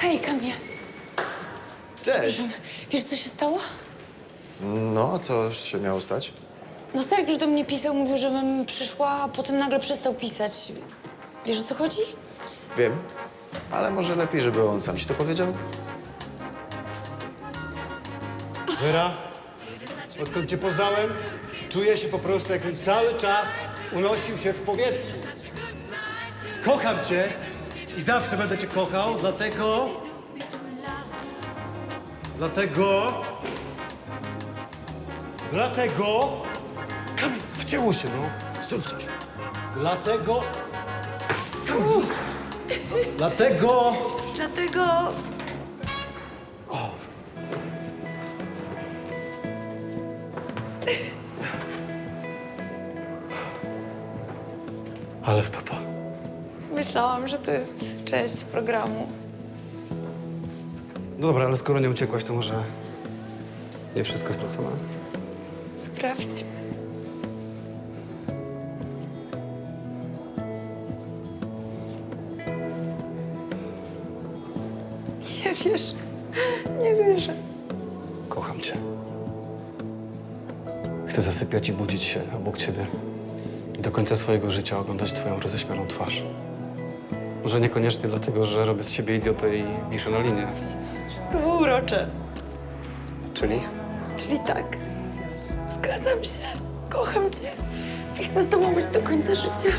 Hej, Kamie. Cześć. Wiesz, co się stało? No, co się miało stać? No już do mnie pisał, mówił, żebym przyszła, a potem nagle przestał pisać. Wiesz, o co chodzi? Wiem, ale może lepiej, żeby on sam ci to powiedział? Wera, odkąd cię poznałem, czuję się po prostu, jakbym cały czas unosił się w powietrzu. Kocham cię i zawsze będę cię kochał, dlatego... Dlatego... Dlatego... Kamil, zacięło się, no. Zrób coś. Dlatego... Kamil, zrób coś. Dlatego... Dlatego... Ale w topa. Myślałam, że to jest część programu. No dobra, ale skoro nie uciekłaś, to może nie wszystko stracone? Sprawdź. Nie wiesz. Nie wierzę. Kocham cię. Chcę zasypiać i budzić się obok ciebie. I do końca swojego życia oglądać twoją roześmianą twarz. Może niekoniecznie dlatego, że robię z ciebie idiotę i wiszę na linię. To było urocze. Czyli? Czyli tak. Zgadzam się. Kocham cię. I chcę z tobą być do końca życia.